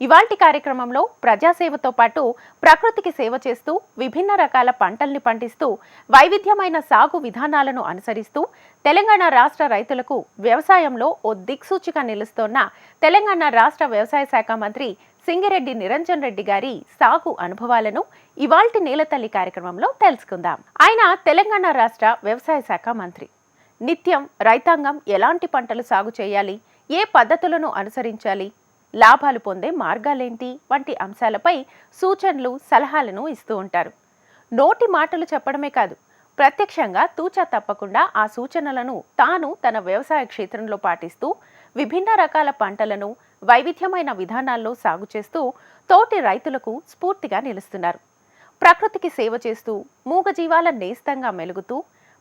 ఇవాల్టి కార్యక్రమంలో ప్రజాసేవతో పాటు ప్రకృతికి సేవ చేస్తూ విభిన్న రకాల పంటల్ని పండిస్తూ వైవిధ్యమైన సాగు విధానాలను అనుసరిస్తూ తెలంగాణ రాష్ట్ర రైతులకు వ్యవసాయంలో ఓ దిక్సూచిగా నిలుస్తోన్న తెలంగాణ రాష్ట్ర వ్యవసాయ శాఖ మంత్రి సింగిరెడ్డి నిరంజన్ రెడ్డి గారి సాగు అనుభవాలను ఇవాల్టి నేలతల్లి కార్యక్రమంలో తెలుసుకుందాం. ఆయన తెలంగాణ రాష్ట్ర వ్యవసాయ శాఖ మంత్రి. నిత్యం రైతాంగం ఎలాంటి పంటలు సాగు చేయాలి? ఏ పద్ధతులను అనుసరించాలి? లాభాలు పొందే మార్గాలేంటి? వంటి అంశాలపై సూచనలు సలహాలను ఇస్తూ ఉంటారు. నోటి మాటలు చెప్పడమే కాదు ప్రత్యక్షంగా తూచా తప్పకుండా ఆ సూచనలను తాను తన వ్యవసాయ క్షేత్రంలో పాటిస్తూ విభిన్న రకాల పంటలను వైవిధ్యమైన విధానాల్లో సాగు చేస్తూ తోటి రైతులకు స్ఫూర్తిగా నిలుస్తున్నారు. ప్రకృతికి సేవ చేస్తూ మూగజీవాల నేస్తంగా మెలుగుతూ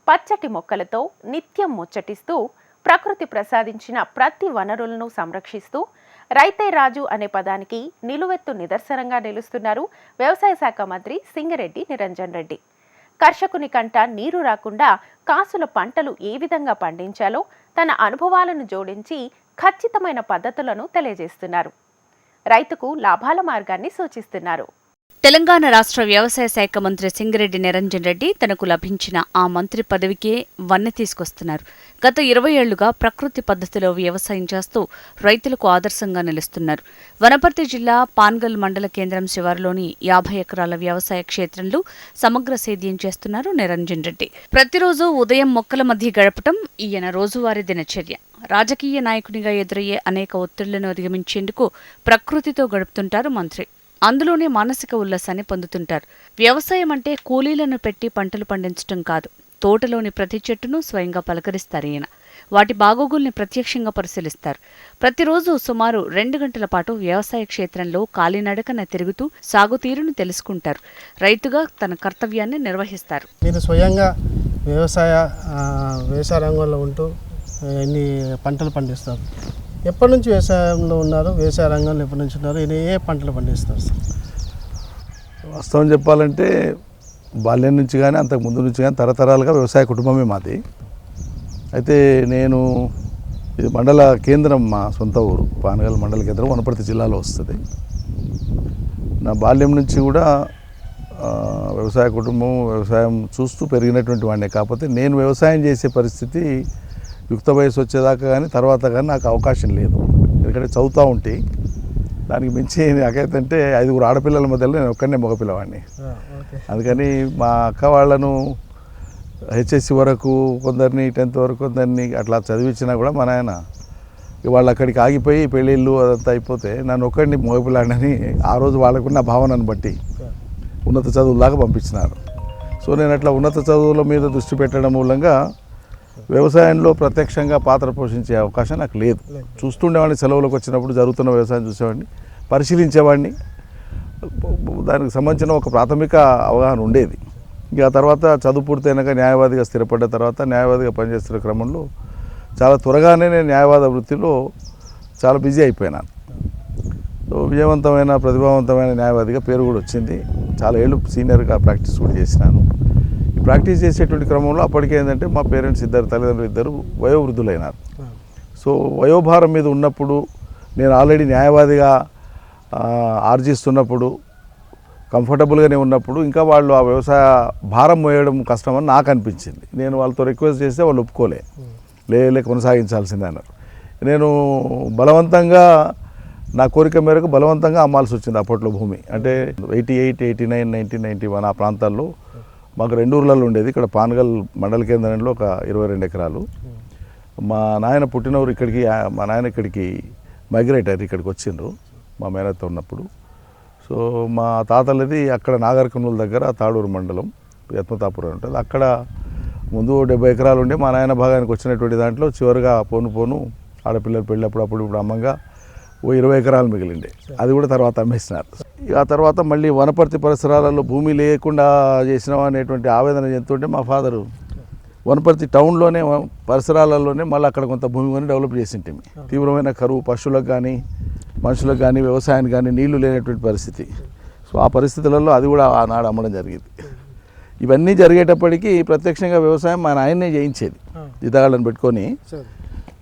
పచ్చటి మొక్కలతో నిత్యం ముచ్చటిస్తూ ప్రకృతి ప్రసాదించిన ప్రతి వనరులను సంరక్షిస్తూ రైతే రాజు అనే పదానికి నిలువెత్తు నిదర్శనంగా నిలుస్తున్నారు వ్యవసాయ శాఖ మంత్రి సింగరెడ్డి నిరంజన్ రెడ్డి. కర్షకుని కంట నీరు రాకుండా కాసుల పంటలు ఏ విధంగా పండించాలో తన అనుభవాలను జోడించి ఖచ్చితమైన పద్ధతులను తెలియజేస్తున్నారు. రైతుకు లాభాల మార్గాన్ని సూచిస్తున్నారు. తెలంగాణ రాష్ట్ర వ్యవసాయ శాఖ మంత్రి సింగిరెడ్డి నిరంజన్ రెడ్డి తనకు లభించిన ఆ మంత్రి పదవికే వన్నె తీసుకొస్తున్నారు. గత ఇరవై ఏళ్ళుగా ప్రకృతి పద్ధతిలో వ్యవసాయం చేస్తూ రైతులకు ఆదర్శంగా నిలుస్తున్నారు. వనపర్తి జిల్లా పాన్గల్ మండల కేంద్రం శివారులోని యాభై ఎకరాల వ్యవసాయ క్షేత్రంలో సమగ్ర సేద్యం చేస్తున్నారు నిరంజన్ రెడ్డి. ప్రతిరోజు ఉదయం మొక్కల మధ్య గడపటం ఈయన రోజువారీ దినచర్య. రాజకీయ నాయకునిగా ఎదురయ్యే అనేక ఒత్తిళ్ళను అధిగమించేందుకు ప్రకృతితో గడుపుతుంటారు మంత్రి. అందులోనే మానసిక ఉల్లాసాన్ని పొందుతుంటారు. వ్యవసాయం అంటే కూలీలను పెట్టి పంటలు పండించటం కాదు. తోటలోని ప్రతి చెట్టును స్వయంగా పలకరిస్తారు ఈయన. వాటి బాగోగుల్ని ప్రత్యక్షంగా పరిశీలిస్తారు. ప్రతిరోజు సుమారు రెండు గంటల పాటు వ్యవసాయ క్షేత్రంలో కాలినడకన తిరుగుతూ సాగుతీరును తెలుసుకుంటారు. రైతుగా తన కర్తవ్యాన్ని నిర్వహిస్తారు. నేను స్వయంగా వ్యవసాయ వ్యవసాయ రంగంలో ఉంటూ ఎన్ని పంటలు పండిస్తారు? ఎప్పటి నుంచి వ్యవసాయంలో ఉన్నారు? వ్యవసాయ రంగంలో ఎప్పటి నుంచి ఉన్నారు? ఏ పంటలు పండిస్తారు సార్? వాస్తవం చెప్పాలంటే బాల్యం నుంచి కానీ అంతకు ముందు నుంచి కానీ తరతరాలుగా వ్యవసాయ కుటుంబమే మాది. అయితే నేను ఇది మండల కేంద్రం మా సొంత ఊరు. పానగల్ మండల కేంద్రం వనపర్తి జిల్లాలో వస్తుంది. నా బాల్యం నుంచి కూడా వ్యవసాయ కుటుంబం వ్యవసాయం చూస్తూ పెరిగినటువంటి వాడినే. కాకపోతే నేను వ్యవసాయం చేసే పరిస్థితి యుక్త వయసు వచ్చేదాకా కానీ తర్వాత కానీ నాకు అవకాశం లేదు. ఎందుకంటే చదువుతూ ఉంటే దానికి మించి నాకైతే ఐదుగురు ఆడపిల్లల మధ్యలో నేను ఒక్కనే మగపిల్లవాడిని. అందుకని మా అక్క వాళ్ళను హెచ్ఎస్సి వరకు కొందరిని టెన్త్ వరకు కొందరిని అట్లా చదివించినా కూడా మా నాయన వాళ్ళు అక్కడికి ఆగిపోయి పెళ్ళిళ్ళు అదంతా అయిపోతే నన్ను ఒక్కడిని మగపిల్లాడని ఆ రోజు వాళ్ళకున్న భావనను బట్టి ఉన్నత చదువులాగా పంపించినారు సో నేను అట్లా ఉన్నత చదువుల మీద దృష్టి పెట్టడం మూలంగా వ్యవసాయంలో ప్రత్యక్షంగా పాత్ర పోషించే అవకాశం నాకు లేదు. చూస్తుండేవాడిని సెలవులకు వచ్చినప్పుడు జరుగుతున్న వ్యవసాయం చూసేవాడిని పరిశీలించేవాడిని. దానికి సంబంధించిన ఒక ప్రాథమిక అవగాహన ఉండేది. ఇక ఆ తర్వాత చదువు పూర్తయినాక న్యాయవాదిగా స్థిరపడ్డ తర్వాత న్యాయవాదిగా పనిచేస్తున్న క్రమంలో చాలా త్వరగానే నేను న్యాయవాద వృత్తిలో చాలా బిజీ అయిపోయినాను సో విజయవంతమైన ప్రతిభావంతమైన న్యాయవాదిగా పేరు కూడా వచ్చింది. చాలా ఏళ్ళు సీనియర్గా ప్రాక్టీస్ కూడా చేసినాను. ప్రాక్టీస్ చేసేటువంటి క్రమంలో అప్పటికే ఏంటంటే మా పేరెంట్స్ ఇద్దరు తల్లిదండ్రులు ఇద్దరు వయోవృద్ధులైనారు. సో వయోభారం మీద ఉన్నప్పుడు నేను ఆల్రెడీ న్యాయవాదిగా ఆర్జిస్తున్నప్పుడు కంఫర్టబుల్గానే ఉన్నప్పుడు ఇంకా వాళ్ళు ఆ వ్యవసాయ భారం మోయడం కష్టమని నాకు అనిపించింది. నేను వాళ్ళతో రిక్వెస్ట్ చేస్తే వాళ్ళు ఒప్పుకోలే. లేలే కొనసాగించాల్సిందే అన్నారు. నేను బలవంతంగా నా కోరిక మేరకు బలవంతంగా అమ్మాల్సి వచ్చింది అప్పట్లో భూమి. అంటే eighty eight eighty nine nineteen ninety one ఆ ప్రాంతాల్లో మాకు రెండు ఊర్లలో ఉండేది. ఇక్కడ పానగల్ మండల కేంద్రంలో ఒక ఇరవై రెండు ఎకరాలు. మా నాయన పుట్టిన ఊరు ఇక్కడికి మా నాయన ఇక్కడికి మైగ్రేట్ అయ్యారు ఇక్కడికి వచ్చిండ్రు. మా మేనత్త ఉన్నప్పుడు. సో మా తాతలది అక్కడ నాగర్కర్నూలు దగ్గర తాడూరు మండలం యత్మతాపురం ఉంటుంది. అక్కడ ముందు డెబ్బై ఎకరాలు ఉండే. మా నాయన భాగానికి వచ్చినటువంటి దాంట్లో చివరిగా పోను పోను ఆడపిల్లలు పెళ్ళప్పుడు అప్పుడు ఇప్పుడు అమ్మంగా ఓ ఇరవై ఎకరాలు మిగిలిండే. అది కూడా తర్వాత అమ్మేసినారు. ఆ తర్వాత మళ్ళీ వనపర్తి పరిసరాలలో భూమి లేకుండా చేసినావా అనేటువంటి ఆవేదన చెందుతుంటే మా ఫాదరు వనపర్తి టౌన్లోనే పరిసరాలలోనే మళ్ళీ అక్కడ కొంత భూమి కొని డెవలప్ చేసింటే తీవ్రమైన కరువు పశువులకు కానీ మనుషులకు కానీ వ్యవసాయానికి కానీ నీళ్ళు లేనటువంటి పరిస్థితి. సో ఆ పరిస్థితులలో అది కూడా ఆనాడు అమ్మడం జరిగింది. ఇవన్నీ జరిగేటప్పటికీ ప్రత్యక్షంగా వ్యవసాయం మా నాయన్నే చేయించేది. జీతగాళ్ళని పెట్టుకొని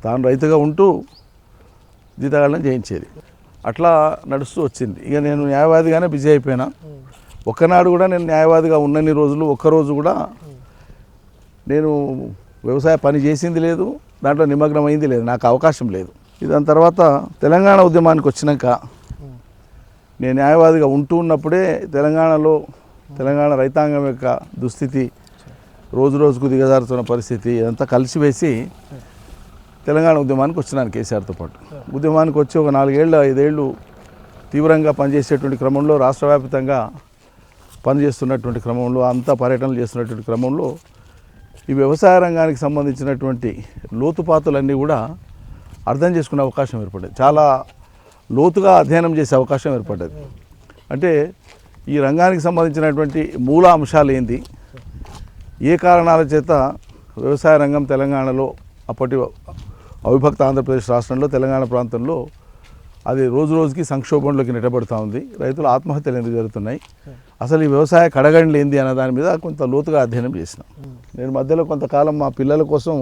తాను రైతుగా ఉంటూ జీతగాళ్ళని చేయించేది. అట్లా నడుస్తూ వచ్చింది. ఇక నేను న్యాయవాదిగానే బిజీ అయిపోయినా. ఒక్కనాడు కూడా నేను న్యాయవాదిగా ఉన్నన్ని రోజులు ఒక్కరోజు కూడా నేను వ్యవసాయ పని చేసింది లేదు దాంట్లో నిమగ్నం అయింది లేదు నాకు అవకాశం లేదు. దాని తర్వాత తెలంగాణ ఉద్యమానికి వచ్చినాక నేను న్యాయవాదిగా ఉంటూ ఉన్నప్పుడే తెలంగాణలో తెలంగాణ రైతాంగం యొక్క దుస్థితి రోజు రోజుకు దిగజారుతున్న పరిస్థితి ఇదంతా కలిసివేసి తెలంగాణ ఉద్యమానికి వచ్చినాను కేసీఆర్తో పాటు. ఉద్యమానికి వచ్చి ఒక నాలుగేళ్ళు ఐదేళ్ళు తీవ్రంగా పనిచేసేటువంటి క్రమంలో రాష్ట్ర వ్యాప్తంగా పనిచేస్తున్నటువంటి క్రమంలో అంతా పర్యటనలు చేస్తున్నటువంటి క్రమంలో ఈ వ్యవసాయ రంగానికి సంబంధించినటువంటి లోతుపాతులన్నీ కూడా అర్థం చేసుకునే అవకాశం ఏర్పడేది చాలా లోతుగా అధ్యయనం చేసే అవకాశం ఏర్పడ్డది. అంటే ఈ రంగానికి సంబంధించినటువంటి మూల అంశాలు ఏంది? ఏ కారణాల చేత వ్యవసాయ రంగం తెలంగాణలో అప్పటి అవిభక్త ఆంధ్రప్రదేశ్ రాష్ట్రంలో తెలంగాణ ప్రాంతంలో అది రోజు రోజుకి సంక్షోభంలోకి నెట్టబడుతూ ఉంది. రైతులు ఆత్మహత్యలు ఎందుకు జరుగుతున్నాయి? అసలు ఈ వ్యవసాయ కడగండ్లు ఏంది అన్న దాని మీద కొంత లోతుగా అధ్యయనం చేసిన. నేను మధ్యలో కొంతకాలం మా పిల్లల కోసం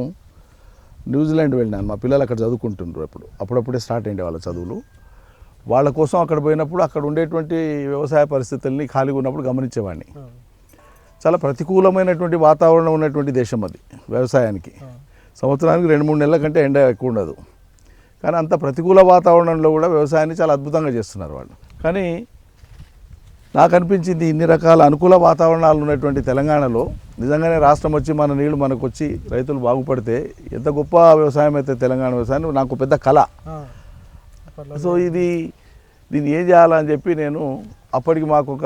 న్యూజిలాండ్ వెళ్ళినాను. మా పిల్లలు అక్కడ చదువుకుంటుండ్రు అప్పుడు. అప్పుడప్పుడే స్టార్ట్ అయ్యిండే వాళ్ళ చదువులు. వాళ్ళ కోసం అక్కడ పోయినప్పుడు అక్కడ ఉండేటువంటి వ్యవసాయ పరిస్థితుల్ని ఖాళీగా ఉన్నప్పుడు గమనించేవాడిని. చాలా ప్రతికూలమైనటువంటి వాతావరణం ఉన్నటువంటి దేశం అది వ్యవసాయానికి. సంవత్సరానికి రెండు మూడు నెలల కంటే ఎండ ఎక్కువ ఉండదు. కానీ అంత ప్రతికూల వాతావరణంలో కూడా వ్యవసాయాన్ని చాలా అద్భుతంగా చేస్తున్నారు వాళ్ళు. కానీ నాకు అనిపించింది ఇన్ని రకాల అనుకూల వాతావరణాలు ఉన్నటువంటి తెలంగాణలో నిజంగానే రాష్ట్రం వచ్చి మన నీళ్ళు మనకు వచ్చి రైతులు బాగుపడితే ఎంత గొప్ప వ్యవసాయం అయితే తెలంగాణ వ్యవసాయం నాకు పెద్ద కళ సో ఇది దీన్ని ఏం చేయాలని చెప్పి నేను అప్పటికి మాకు ఒక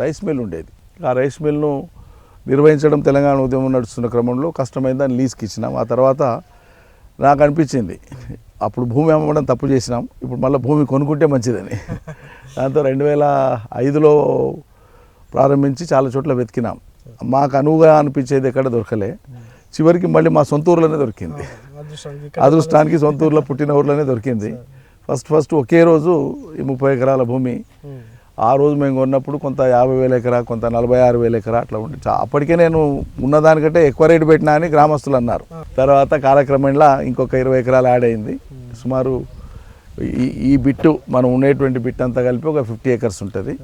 రైస్ మిల్ ఉండేది. ఆ రైస్ మిల్ను నిర్వహించడం తెలంగాణ ఉద్యమం నడుస్తున్న క్రమంలో కష్టమైంది దాన్ని లీజ్కి ఇచ్చినాం. ఆ తర్వాత నాకు అనిపించింది అప్పుడు భూమి అమ్మడం తప్పు చేసినాం ఇప్పుడు మళ్ళీ భూమి కొనుక్కుంటే మంచిదని. దాంతో రెండు వేల ఐదులో ప్రారంభించి చాలా చోట్ల వెతికినాం. మాకు అనువుగా అనిపించేది ఎక్కడ దొరకలే. చివరికి మళ్ళీ మా సొంత ఊర్లోనే దొరికింది. అదృష్టానికి సొంత ఊర్లో పుట్టిన ఊర్లోనే దొరికింది. ఫస్ట్ ఫస్ట్ ఒకే రోజు ఈ ముప్పై ఎకరాల భూమి ఆ రోజు మేము కొన్నప్పుడు కొంత యాభై వేల ఎకరా కొంత నలభై ఆరు వేల ఎకరా అట్లా ఉండి. అప్పటికే నేను ఉన్నదానికంటే ఎక్కువ రేటు పెట్టినా అని గ్రామస్తులు అన్నారు. తర్వాత కాలక్రమేణా ఇంకొక ఇరవై ఎకరాలు యాడ్ అయింది. సుమారు ఈ ఈ బిట్టు మనం ఉండేటువంటి బిట్ అంతా కలిపి ఒక ఫిఫ్టీ ఎకర్స్ ఉంటుంది.